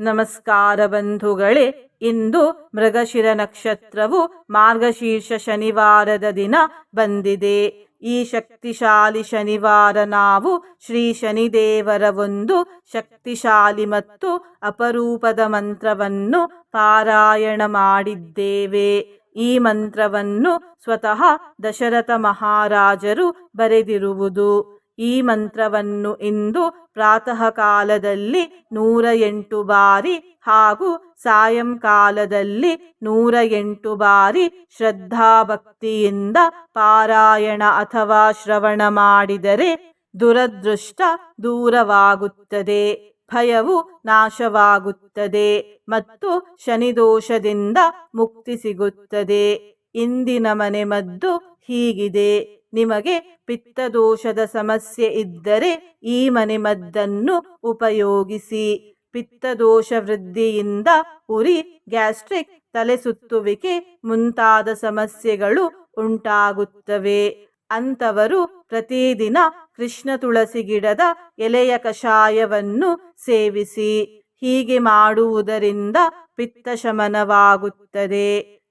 ನಮಸ್ಕಾರ ಬಂಧುಗಳೇ, ಇಂದು ಮೃಗಶಿರ ನಕ್ಷತ್ರವು ಮಾರ್ಗಶೀರ್ಷ ಶನಿವಾರದ ದಿನ ಬಂದಿದೆ. ಈ ಶಕ್ತಿಶಾಲಿ ಶನಿವಾರ ನಾವು ಶ್ರೀ ಶನಿದೇವರ ಒಂದು ಶಕ್ತಿಶಾಲಿ ಮತ್ತು ಅಪರೂಪದ ಮಂತ್ರವನ್ನು ಪಾರಾಯಣ ಮಾಡಿದ್ದೇವೆ. ಈ ಮಂತ್ರವನ್ನು ಸ್ವತಃ ದಶರಥ ಮಹಾರಾಜರು ಬರೆದಿರುವುದು. ಈ ಮಂತ್ರವನ್ನು ಇಂದು ಪ್ರಾತಃ ಕಾಲದಲ್ಲಿ ನೂರ ಎಂಟು ಬಾರಿ ಹಾಗೂ ಸಾಯಂಕಾಲದಲ್ಲಿ ನೂರ ಎಂಟು ಬಾರಿ ಶ್ರದ್ಧಾಭಕ್ತಿಯಿಂದ ಪಾರಾಯಣ ಅಥವಾ ಶ್ರವಣ ಮಾಡಿದರೆ ದುರದೃಷ್ಟ ದೂರವಾಗುತ್ತದೆ, ಭಯವು ನಾಶವಾಗುತ್ತದೆ ಮತ್ತು ಶನಿದೋಷದಿಂದ ಮುಕ್ತಿ ಸಿಗುತ್ತದೆ. ಇಂದಿನ ಮನೆ ಮದ್ದು ಹೀಗಿದೆ. ನಿಮಗೆ ಪಿತ್ತದೋಷದ ಸಮಸ್ಯೆ ಇದ್ದರೆ ಈ ಮನೆಮದ್ದನ್ನು ಉಪಯೋಗಿಸಿ. ಪಿತ್ತದೋಷ ವೃದ್ಧಿಯಿಂದ ಉರಿ ಗ್ಯಾಸ್ಟ್ರಿಕ್ ತಲೆ ಸುತ್ತುವಿಕೆ ಮುಂತಾದ ಸಮಸ್ಯೆಗಳು ಉಂಟಾಗುತ್ತವೆ. ಅಂತವರು ಪ್ರತಿದಿನ ಕೃಷ್ಣ ತುಳಸಿ ಗಿಡದ ಎಲೆಯ ಕಷಾಯವನ್ನು ಸೇವಿಸಿ. ಹೀಗೆ ಮಾಡುವುದರಿಂದ ಪಿತ್ತ ಶಮನವಾಗುತ್ತದೆ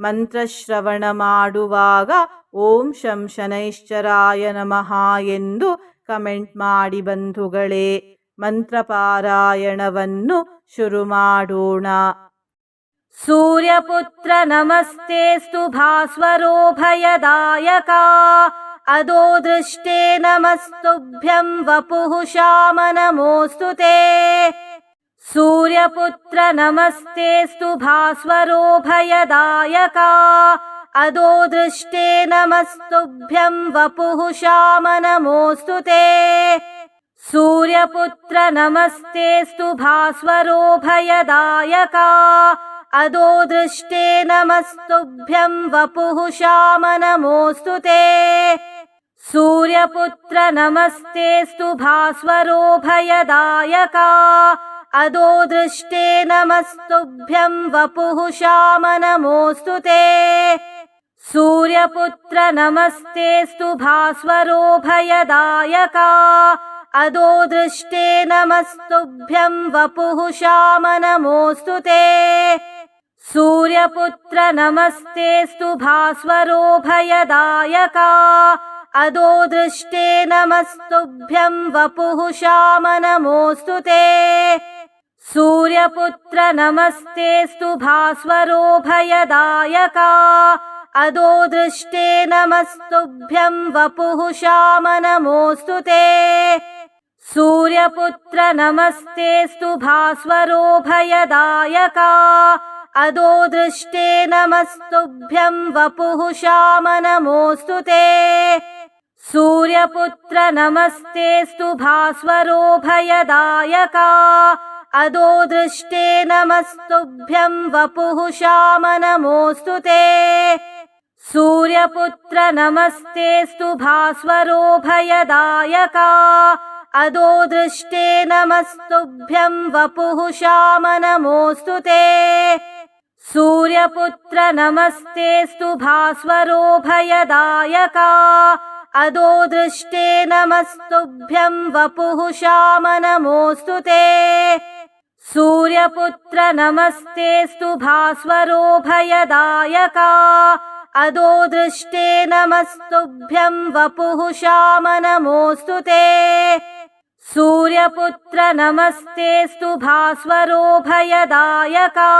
ಮಂತ್ರಶ್ರವಣ ಮಾಡುವಾಗ ಓಂ ಶಂ ಶನೈಶ್ಚರಾಯ ನಮಃ ಎಂದು ಕಮೆಂಟ್ ಮಾಡಿ ಬಂಧುಗಳೇ, ಮಂತ್ರಪಾರಾಯಣವನ್ನು ಶುರು ಮಾಡೋಣ. ಸೂರ್ಯಪುತ್ರ ನಮಸ್ತೇಸ್ತು ಭಾಸ್ವರೋಭಯದಾಯಕ ಅದೋ ದೃಷ್ಟೇ ನಮಸ್ತುಭ್ಯಂ ವಪುಹು ಶ್ಯಾಮ ನಮೋಸ್ತುತೇ सूर्यपुत्र नमस्तेऽस्तु भास्वरो भयदायका। अदो दृष्टे नमस्तुभ्यं वपुः शामनमोऽस्तु ते। सूर्यपुत्र नमस्तेऽस्तु भास्वरो भयदायका। अदो दृष्टे नमस्तुभ्यं वपुः शामनमोऽस्तु ते। सूर्यपुत्र नमस्तेऽस्तु भास्वरो भयदायका अदो दृष्टे नमस्तुभ्यं वपुः शामनमोऽस्तु ते। सूर्यपुत्र नमस्तेऽस्तु भास्वरो भयदायका। अदो दृष्टे नमस्तुभ्यं वपुः शामनमोऽस्तु ते। सूर्यपुत्र नमस्तेऽस्तु भास्वरो भयदायका। अदो दृष्टे नमस्तुभ्यं वपुः शामनमोऽस्तु ते सूर्यपुत्र नमस्तेऽस्तु भास्वरो भयदायका अदो दृष्टे नमस्तुभ्यं वपुः शामनमोऽस्तु ते। सूर्यपुत्र नमस्तेऽस्तु भास्वरो भयदायका अदो दृष्टे नमस्तुभ्यं वपुः शामनमोऽस्तु ते। सूर्यपुत्र नमस्तेऽस्तु भास्वरो भयदायका अदो दृष्टे नमस्तुभ्यं वपुः शामनमोऽस्तु ते। सूर्यपुत्र नमस्तेऽस्तु भास्वरो भयदायका। अदो दृष्टे नमस्तुभ्यं वपुः शामनमोऽस्तु ते। सूर्यपुत्र नमस्तेऽस्तु भास्वरो भयदायका। अदो दृष्टे नमस्तुभ्यं वपुः शामनमोऽस्तु ते सूर्यपुत्र नमस्तेऽस्तु भास्वरो भयदायका अदो दृष्टे नमस्तुभ्यं वपुः शामनमोऽस्तु ते। सूर्यपुत्र नमस्तेऽस्तु भास्वरो भयदायका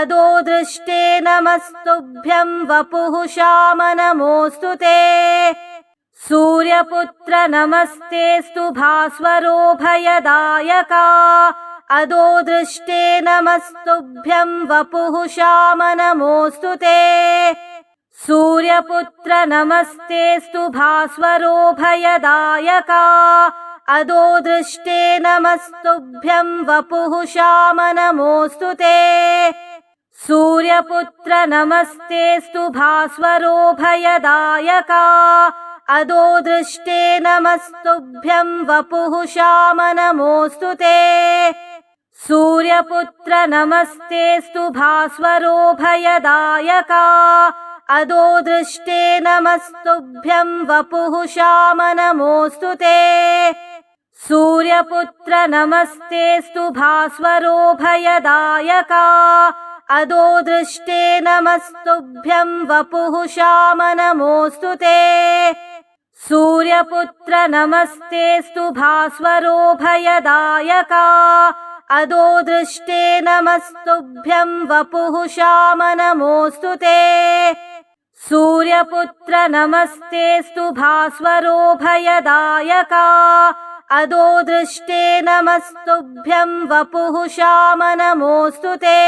अदो दृष्टे नमस्तुभ्यं वपुः शामनमोऽस्तु ते। सूर्यपुत्र नमस्तेऽस्तु भास्वरो भयदायका अदो दृष्टे नमस्तुभ्यं वपुः शामनमोऽस्तु ते। सूर्यपुत्र नमस्तेऽस्तु भास्वरो भयदायका। अदो दृष्टे नमस्तुभ्यं वपुः शामनमोऽस्तु ते। सूर्यपुत्र नमस्तेऽस्तु भास्वरोभयदायका अदो दृष्टे नमस्तुभ्यं वपुः श्याम नमोऽस्तु ते सूर्यपुत्र नमस्तेऽस्तु भास्वरोभयदायका अदो दृष्टे नमस्तुभ्यं वपुः श्याम नमोऽस्तु ते। सूर्यपुत्र नमस्तेऽस्तु भास्वरोभयदायका अदो दृष्टे नमस्तुभ्यं वपुः श्याम नमोऽस्तु ते। सूर्यपुत्र नमस्तेऽस्तु भास्वरोभयदायका अदो दृष्टे नमस्तुभ्यं वपुः श्याम नमोऽस्तु ते। सूर्यपुत्र नमस्तेऽस्तु भास्वरोभयदायका अदो दृष्टे नमस्तुभ्यं वपुः श्याम नमोऽस्तु ते।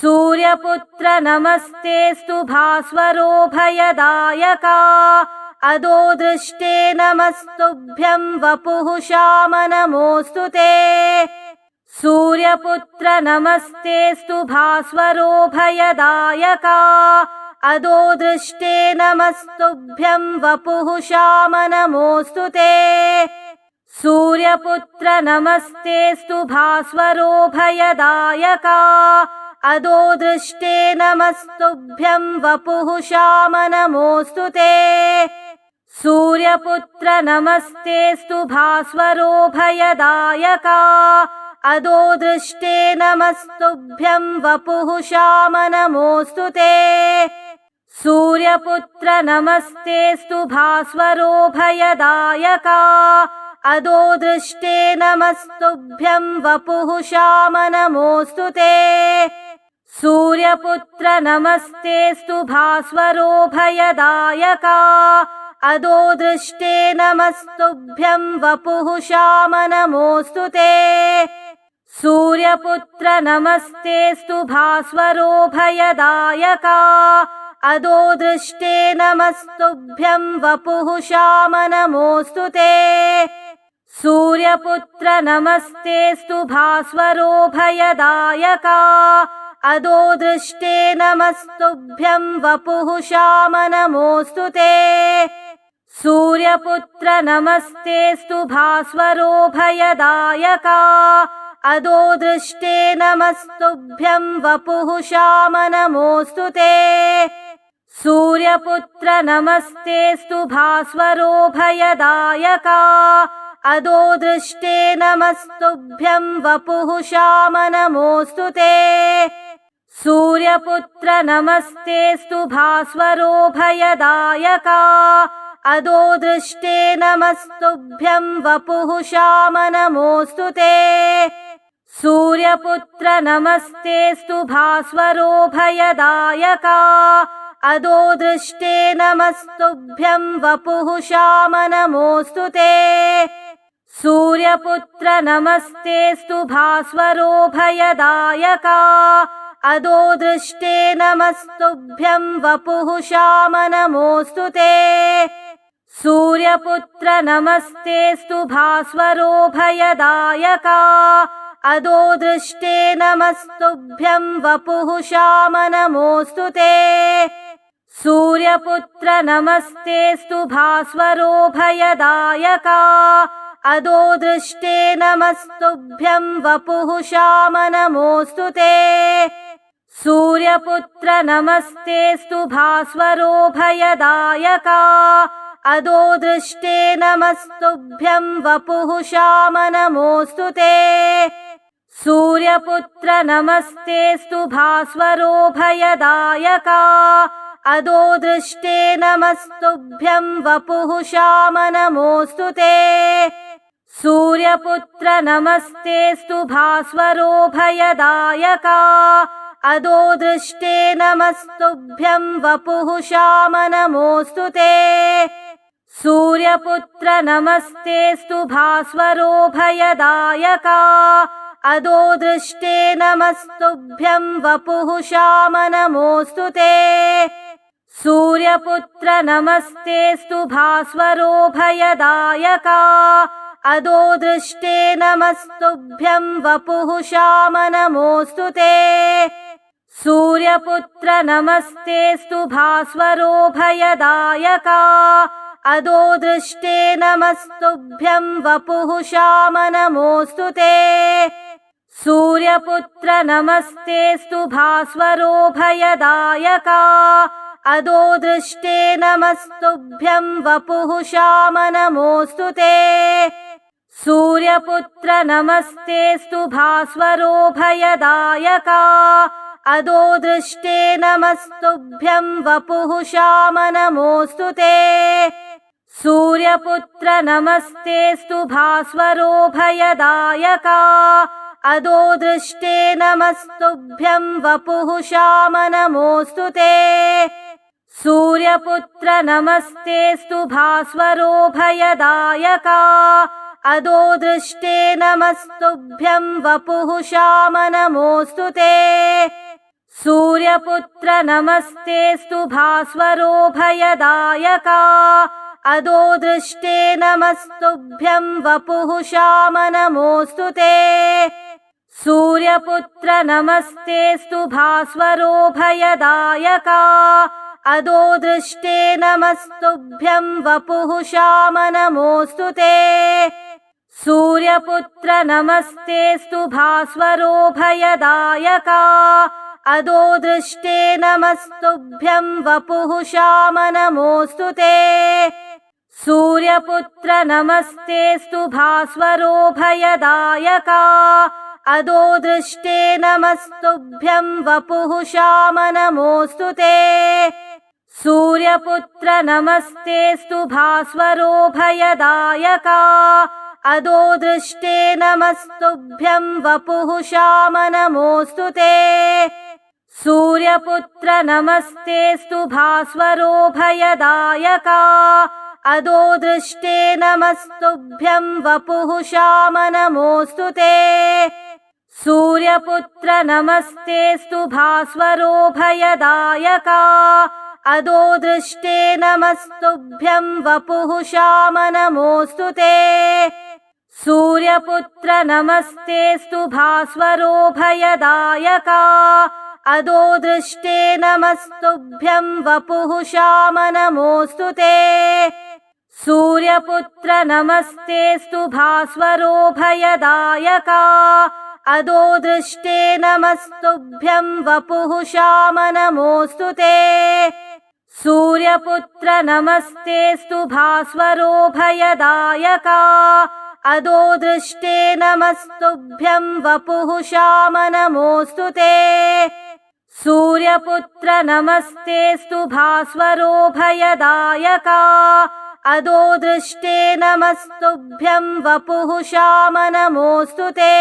सूर्यपुत्र नमस्तेऽस्तु भास्वरोभयदायका अदो दृष्टे नमस्तुभ्यं वपुः श्याम नमोऽस्तु ते सूर्यपुत्र नमस्तेऽस्तु भास्वरोभयदायका अदो दृष्टे नमस्तुभ्यं वपुः श्याम नमोऽस्तु ते। सूर्यपुत्र नमस्तेऽस्तु भास्वरोभयदायका अदो दृष्टे नमस्तुभ्यं वपुः श्याम नमोऽस्तु ते। सूर्यपुत्र नमस्तेऽस्तु भास्वरोभयदायका अदो दृष्टे नमस्तुभ्यं वपुः श्याम नमोऽस्तु ते। सूर्यपुत्र नमस्तेऽस्तु भास्वरोभयदायका अदो दृष्टे नमस्तुभ्यं वपुः श्याम नमोऽस्तु ते। सूर्यपुत्र नमस्तेऽस्तु भास्वरोभयदायका अदो दृष्टे नमस्तुभ्यं वपुः श्याम नमोऽस्तु ते सूर्यपुत्र नमस्तेऽस्तु भास्वरोभयदायका अदो दृष्टे नमस्तुभ्यं वपुः श्याम नमोऽस्तु ते। सूर्यपुत्र नमस्तेऽस्तु भास्वरोभयदायका अदो दृष्टे नमस्तुभ्यं वपुः श्याम नमोऽस्तु ते। सूर्यपुत्र नमस्तेऽस्तु भास्वरोभयदायका अदो दृष्टे नमस्तुभ्यं वपुः श्याम नमोऽस्तु ते। सूर्यपुत्र नमस्तेऽस्तु भास्वरोभयदायका अदो दृष्टे नमस्तुभ्यं वपुः श्याम नमोऽस्तु ते। सूर्यपुत्र नमस्तेऽस्तु भास्वरोभयदायका अदो दृष्टे नमस्तुभ्यं वपुः श्याम नमोऽस्तु ते सूर्यपुत्र नमस्तेऽस्तु भास्वरोभयदायका अदो दृष्टे नमस्तुभ्यं वपुः श्याम नमोऽस्तु ते। सूर्यपुत्र नमस्तेऽस्तु भास्वरोभयदायका अदो दृष्टे नमस्तुभ्यं वपुः श्याम नमोऽस्तु ते। सूर्यपुत्र नमस्तेऽस्तु भास्वरोभयदायका अदो दृष्टे नमस्तुभ्यं वपुः श्याम नमोऽस्तु ते। सूर्यपुत्र नमस्तेऽस्तु भास्वरोभयदायका अदो दृष्टे नमस्तुभ्यं वपुः श्याम नमोऽस्तु ते। सूर्यपुत्र नमस्तेऽस्तु भास्वरोभयदायका अदो दृष्टे नमस्तुभ्यं वपुः श्याम नमोऽस्तु ते सूर्यपुत्र नमस्तेऽस्तु भास्वरोभयदायका अदो दृष्टे नमस्तुभ्यं वपुः श्याम नमोऽस्तु ते। सूर्यपुत्र नमस्तेऽस्तु भास्वरोभयदायका अदो दृष्टे नमस्तुभ्यं वपुः श्याम नमोऽस्तु ते। सूर्यपुत्र नमस्तेऽस्तु भास्वरोभयदायका अदो दृष्टे नमस्तुभ्यं वपुः श्याम नमोऽस्तु ते। सूर्यपुत्र नमस्तेऽस्तु भास्वरोभयदायका अदो दृष्टे नमस्तुभ्यं वपुः श्याम नमोऽस्तु ते। सूर्यपुत्र नमस्तेऽस्तु भास्वरो भयदायका। अदो दृष्टे नमस्तुभ्यं वपुः श्याम नमोऽस्तु ते सूर्यपुत्र नमस्तेऽस्तु भास्वरो भयदायका अदो दृष्टे नमस्तुभ्यं वपुः श्याम नमोऽस्तु ते। सूर्यपुत्र नमस्तेऽस्तु भास्वरो भयदायका अदो दृष्टे नमस्तुभ्यं वपुः श्याम नमोऽस्तु ते। सूर्यपुत्र नमस्तेऽस्तु भास्वरो भयदायका अदो दृष्टे नमस्तुभ्यं वपुः श्याम नमोऽस्तु ते। सूर्यपुत्र नमस्तेऽस्तु भास्वरो भयदायका। अदो दृष्टे नमस्तुभ्यं वपुः श्याम नमोऽस्तु ते। सूर्यपुत्र नमस्तेऽस्तु भास्वरो भयदायका। अदो दृष्टे नमस्तुभ्यं वपुः श्याम नमोऽस्तु ते सूर्यपुत्र नमस्तेऽस्तु भास्वरो भयदायका अदो दृष्टे नमस्तुभ्यं वपुः श्याम नमोऽस्तु ते। सूर्यपुत्र नमस्तेऽस्तु भास्वरो भयदायका अदो दृष्टे नमस्तुभ्यं वपुः श्याम नमोऽस्तु ते। सूर्यपुत्र नमस्तेऽस्तु भास्वरो भयदायका अदो दृष्टे नमस्तुभ्यं वपुः श्याम नमोऽस्तु ते। सूर्यपुत्र नमस्तेऽस्तु भास्वरो भयदायका। अदो दृष्टे नमस्तुभ्यं वपुः श्याम नमोऽस्तु ते। सूर्यपुत्र नमस्तेऽस्तु भास्वरो भयदायका। अदो दृष्टे नमस्तुभ्यं वपुः श्याम नमोऽस्तु ते सूर्यपुत्र नमस्तेऽस्तु भास्वरो भयदायका अदो दृष्टे नमस्तुभ्यं वपुः श्याम नमोऽस्तु ते। सूर्यपुत्र नमस्तेऽस्तु भास्वरो भयदायका अदो दृष्टे नमस्तुभ्यं वपुः श्याम नमोऽस्तु ते। सूर्यपुत्र नमस्तेऽस्तु भास्वरो भयदायका अदो दृष्टे नमस्तुभ्यं वपुः श्याम नमोऽस्तु ते। सूर्यपुत्र नमस्तेऽस्तु भास्वरो भयदायका। अदो दृष्टे नमस्तुभ्यं वपुः श्याम नमोऽस्तु ते। सूर्यपुत्र नमस्तेऽस्तु भास्वरो भयदायका। अदो दृष्टे नमस्तुभ्यं वपुः श्याम नमोऽस्तु ते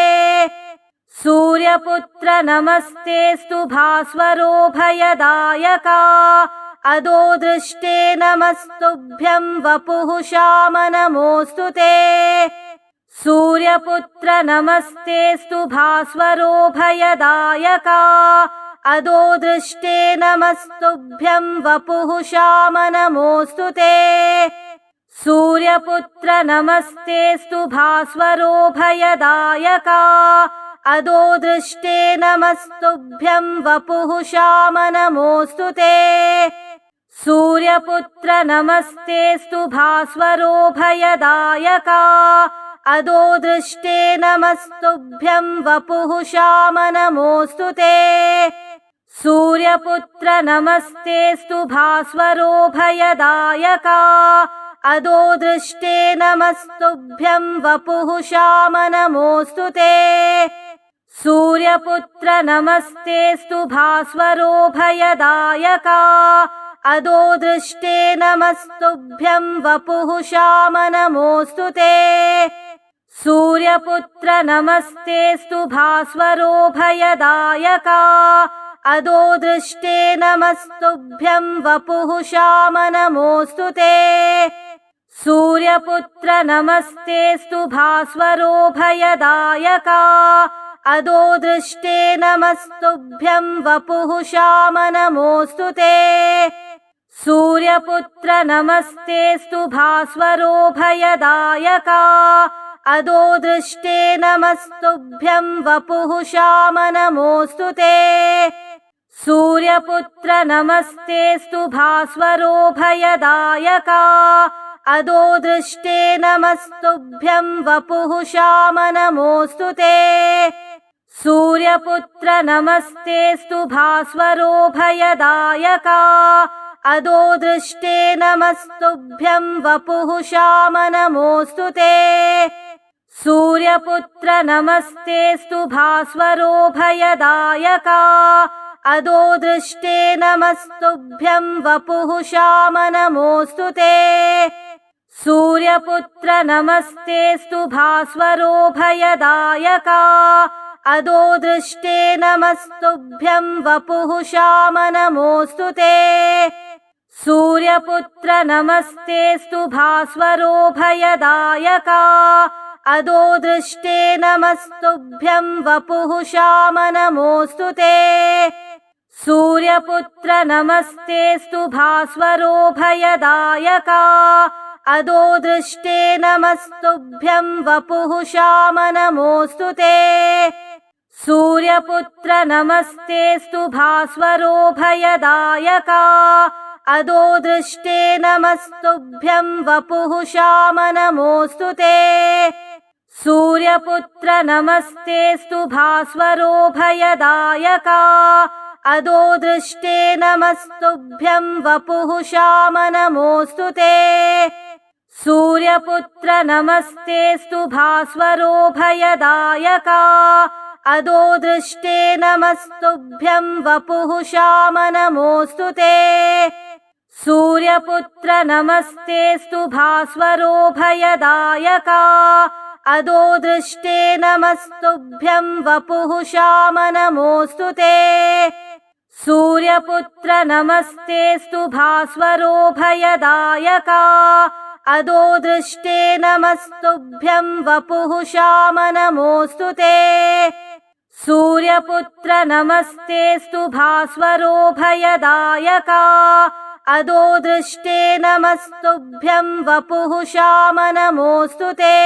सूर्यपुत्र नमस्तेऽस्तु भास्वरो भयदायका अदो दृष्टे नमस्तुभ्यं वपुः श्याम नमोऽस्तु ते। सूर्यपुत्र नमस्तेऽस्तु भास्वरो भयदायका अदो दृष्टे नमस्तुभ्यं वपुः श्याम नमोऽस्तु ते। सूर्यपुत्र नमस्तेऽस्तु भास्वरो भयदायका अदो दृष्टे नमस्तुभ्यं वपुः श्याम नमोऽस्तु ते। सूर्यपुत्र नमस्तेऽस्तु भास्वरो भयदायका। अदो दृष्टे नमस्तुभ्यं वपुः श्याम नमोऽस्तु ते। सूर्यपुत्र नमस्तेऽस्तु भास्वरो भयदायका। अदो दृष्टे नमस्तुभ्यं वपुः श्याम नमोऽस्तु ते सूर्यपुत्र नमस्तेऽस्तु भास्वरो भयदायका अदो दृष्टे नमस्तुभ्यं वपुः श्याम नमोऽस्तु ते। सूर्यपुत्र नमस्तेऽस्तु भास्वरो भयदायका अदो दृष्टे नमस्तुभ्यं वपुः श्याम नमोऽस्तु ते। सूर्यपुत्र नमस्तेऽस्तु भास्वरो भयदायका अदो दृष्टे नमस्तुभ्यं वपुः श्याम नमोऽस्तु ते। सूर्यपुत्र नमस्तेऽस्तु भास्वरो भयदायका। अदो दृष्टे नमस्तुभ्यं वपुः श्याम नमोऽस्तु ते। सूर्यपुत्र नमस्तेऽस्तु भास्वरोभयदायका अदो दृष्टे नमस्तुभ्यं वपुः श्याम नमोऽस्तु ते सूर्यपुत्र नमस्तेऽस्तु भास्वरोभयदायका अदो दृष्टे नमस्तुभ्यं वपुः श्याम नमोऽस्तु ते। सूर्यपुत्र नमस्तेऽस्तु भास्वरोभयदायका अदो दृष्टे नमस्तुभ्यं वपुः श्याम नमोऽस्तु ते। सूर्यपुत्र नमस्तेऽस्तु भास्वरोभयदायका अदो दृष्टे नमस्तुभ्यं वपुः श्याम नमोऽस्तु ते। सूर्यपुत्र नमस्तेऽस्तु भास्वरोभयदायका अदो दृष्टे नमस्तुभ्यं वपुः श्याम नमोऽस्तु ते। सूर्यपुत्र नमस्तेऽस्तु भास्वरोभयदायका अदो दृष्टे नमस्तुभ्यं वपुः श्याम नमोऽस्तु ते सूर्यपुत्र नमस्तेऽस्तु भास्वरोभयदायका अदो दृष्टे नमस्तुभ्यं वपुः श्याम नमोऽस्तु ते। सूर्यपुत्र नमस्तेऽस्तु भास्वरोभयदायका अदो दृष्टे नमस्तुभ्यं वपुः श्याम नमोऽस्तु ते। सूर्यपुत्र नमस्तेऽस्तु भास्वरोभयदायका अदो दृष्टे नमस्तुभ्यं वपुः श्याम नमोऽस्तु ते। सूर्यपुत्र नमस्तेऽस्तु भास्वरोभयदायका अदो दृष्टे नमस्तुभ्यं वपुः श्याम नमोऽस्तु ते। सूर्यपुत्र नमस्तेऽस्तु भास्वरोभयदायका अदो दृष्टे नमस्तुभ्यं वपुः श्याम नमोऽस्तु ते सूर्यपुत्र नमस्तेऽस्तु भास्वरोभयदायका अदो दृष्टे नमस्तुभ्यं वपुः श्याम नमोऽस्तु ते।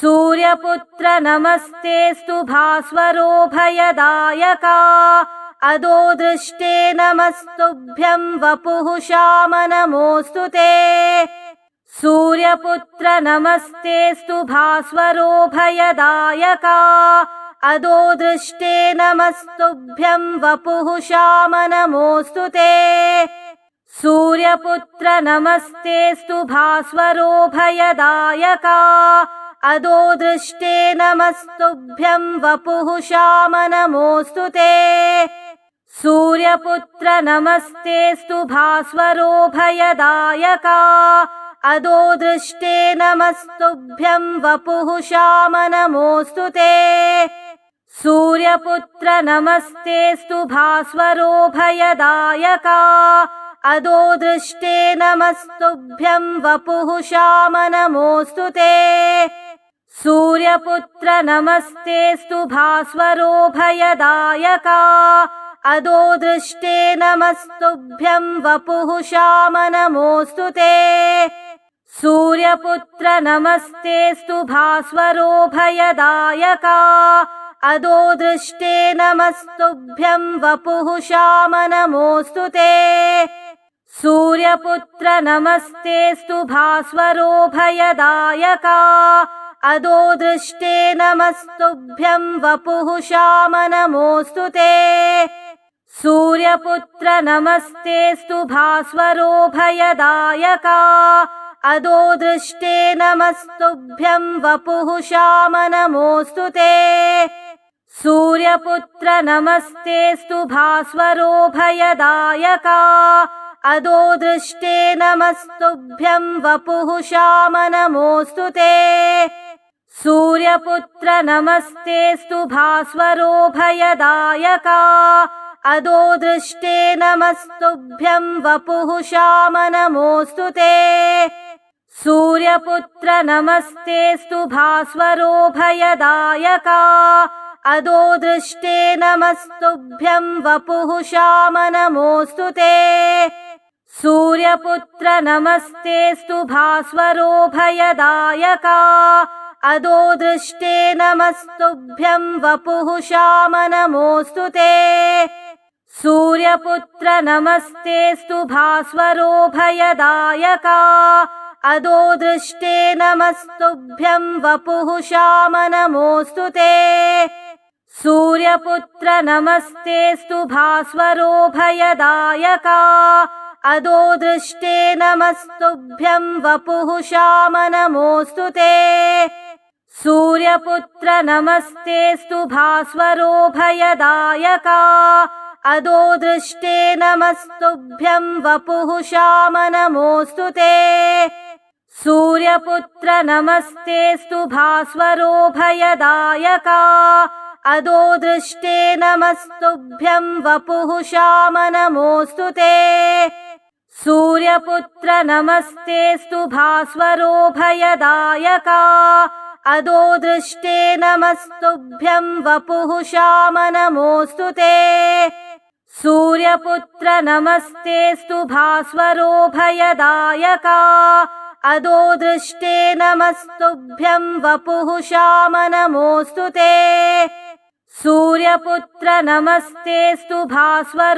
सूर्यपुत्र नमस्तेऽस्तु भास्वरोभयदायका अदो दृष्टे नमस्तुभ्यं वपुः श्याम नमोऽस्तु ते। सूर्यपुत्र नमस्तेऽस्तु भास्वरोभयदायका अदो दृष्टे नमस्तुभ्यं वपुः श्याम नमोऽस्तु ते। सूर्यपुत्र नमस्तेऽस्तु भास्वरोभयदायका अदो दृष्टे नमस्तुभ्यं वपुः श्याम नमोऽस्तु ते। सूर्यपुत्र नमस्तेऽस्तु भास्वरोभयदायका अदो दृष्टे नमस्तुभ्यं वपुः श्याम नमोऽस्तु ते सूर्यपुत्र नमस्तेऽस्तु भास्वरोभयदायका अदो दृष्टे नमस्तुभ्यं वपुः श्याम नमोऽस्तु ते। सूर्यपुत्र नमस्तेऽस्तु भास्वरोभयदायका अदो दृष्टे नमस्तुभ्यं वपुः श्याम नमोऽस्तु ते। सूर्यपुत्र नमस्तेऽस्तु भास्वरोभयदायका अदो दृष्टे नमस्तुभ्यं वपुः श्याम नमोऽस्तु ते। सूर्यपुत्र नमस्तेऽस्तु भास्वरोभयदायका अदो दृष्टे नमस्तुभ्यं वपुः श्याम नमोऽस्तु ते। सूर्यपुत्र नमस्तेऽस्तु भास्वरोभयदायका अदो दृष्टे नमस्तुभ्यं वपुः श्याम नमोऽस्तु ते सूर्यपुत्र नमस्तेऽस्तु भास्वरोभयदायका अदो दृष्टे नमस्तुभ्यं वपुः श्याम नमोऽस्तु ते। सूर्यपुत्र नमस्तेऽस्तु भास्वरोभयदायका अदो दृष्टे नमस्तुभ्यं वपुः श्याम नमोऽस्तु ते। सूर्यपुत्र नमस्तेऽस्तु भास्वरोभयदायका अदो दृष्टे नमस्तुभ्यं वपुः श्याम नमोऽस्तु ते। सूर्यपुत्र नमस्तेऽस्तु भास्वरोभयदायका अदो दृष्टे नमस्तुभ्यं वपुः श्याम नमोऽस्तु ते। सूर्यपुत्र नमस्तेऽस्तु भास्वरोभयदायका अदो दृष्टे नमस्तुभ्यं वपुः श्याम नमोऽस्तु ते सूर्यपुत्र नमस्तेऽस्तु भास्वरोभयदायका अदो दृष्टे नमस्तुभ्यं वपुः श्याम नमोऽस्तु ते। सूर्यपुत्र नमस्तेऽस्तु भास्वरोभयदायका अदो दृष्टे नमस्तुभ्यं वपुः श्याम नमोऽस्तु ते। सूर्यपुत्र नमस्तेऽस्तु भास्वरोभयदायका अदो दृष्टे नमस्तुभ्यं वपुः श्याम नमोऽस्तु ते। सूर्यपुत्र नमस्तेऽस्तु भास्वरोभयदायका अदो दृष्टे नमस्तुभ्यं वपुः श्याम नमोऽस्तु ते। सूर्यपुत्र नमस्तेऽस्तु भास्वरोभयदायका अदो दृष्टे नमस्तुभ्यं वपुः श्याम नमोऽस्तु ते सूर्यपुत्र नमस्तेऽस्तु भास्वरोभयदायका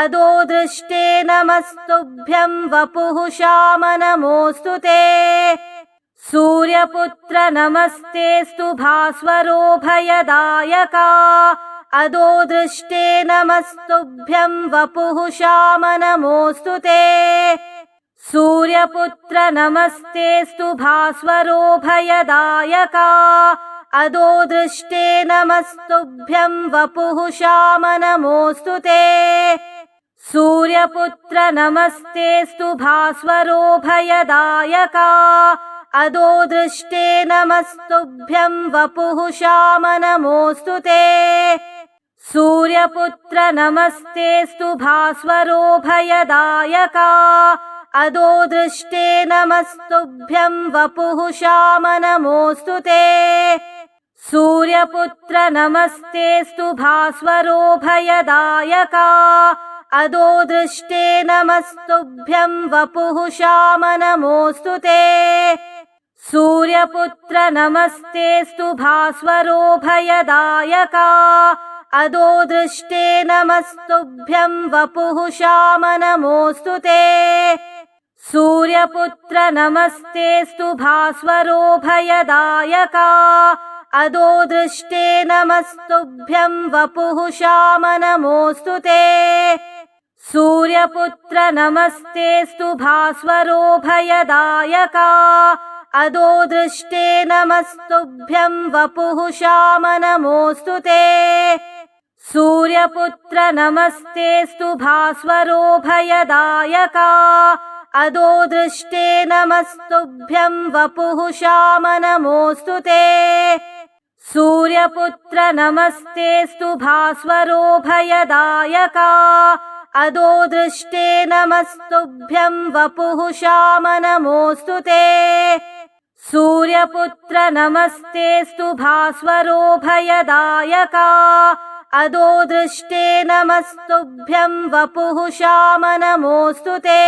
अदो दृष्टे नमस्तुभ्यं वपुः श्याम नमोऽस्तु ते। सूर्यपुत्र नमस्तेऽस्तु भास्वरोभयदायका अदो दृष्टे नमस्तुभ्यं वपुः श्याम नमोऽस्तु ते। सूर्यपुत्र नमस्तेऽस्तु भास्वरोभयदायका अदो दृष्टे नमस्तुभ्यं वपुः श्याम नमोऽस्तु ते। सूर्यपुत्र नमस्तेऽस्तु भास्वरोभयदायका अदो दृष्टे नमस्तुभ्यं वपुः श्याम नमोऽस्तु ते। सूर्यपुत्र नमस्तेऽस्तु भास्वरोभयदायका अदो दृष्टे नमस्तुभ्यं वपुः श्याम नमोऽस्तु ते सूर्यपुत्र नमस्तेऽस्तु भास्वरोभयदायका अदो दृष्टे नमस्तुभ्यं वपुः श्याम नमोऽस्तु ते। सूर्यपुत्र नमस्तेऽस्तु भास्वरोभयदायका अदो दृष्टे नमस्तुभ्यं वपुः श्याम नमोऽस्तु ते। सूर्यपुत्र नमस्तेऽस्तु भास्वरोभयदायका अदो दृष्टे नमस्तुभ्यं वपुः श्याम नमोऽस्तु ते। सूर्यपुत्र नमस्तेऽस्तु भास्वरोभयदायका अदो दृष्टे नमस्तुभ्यं वपुः श्याम नमोऽस्तु ते। सूर्यपुत्र नमस्तेऽस्तु भास्वरोभयदायका अदो दृष्टे नमस्तुभ्यं वपुः श्याम नमोऽस्तु ते सूर्यपुत्र नमस्तेऽस्तु भास्वरोभयदायका अदो दृष्टे नमस्तुभ्यं वपुः श्याम नमोऽस्तु ते। सूर्यपुत्र नमस्तेऽस्तु भास्वरोभयदायका अदो दृष्टे नमस्तुभ्यं वपुः श्याम नमोऽस्तु ते